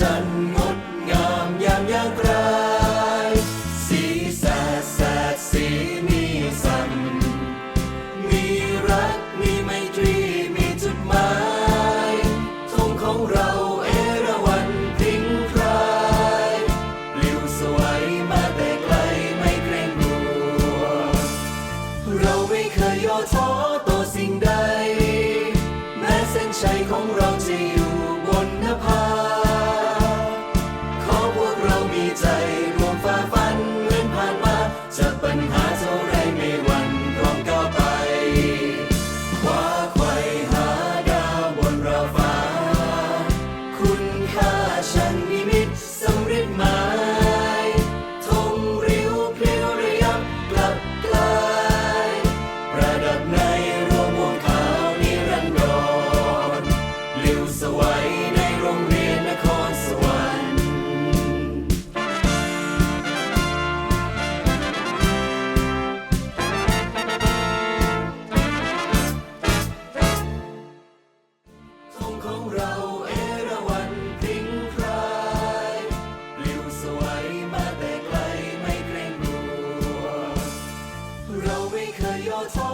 จังดงามยามยางกรสีแสดแสดสีมีสัน มีรักมีไมตรีมีจุดหมายธงของเราเอราวัณพิงพรายปลิวสวยมาแต่ไกลไม่เกรงกลัว เราไม่เคยย่อต่อสิ่งใด แม้เส้นชัยของเราจะ สวัยในโรงเรียนนครสวรรค์ธงของเราเอราวัณพริ้งพรายปลิวสวัยมาแต่ไกลไม่เกรงกลัว เราไม่เคยย่อท้อ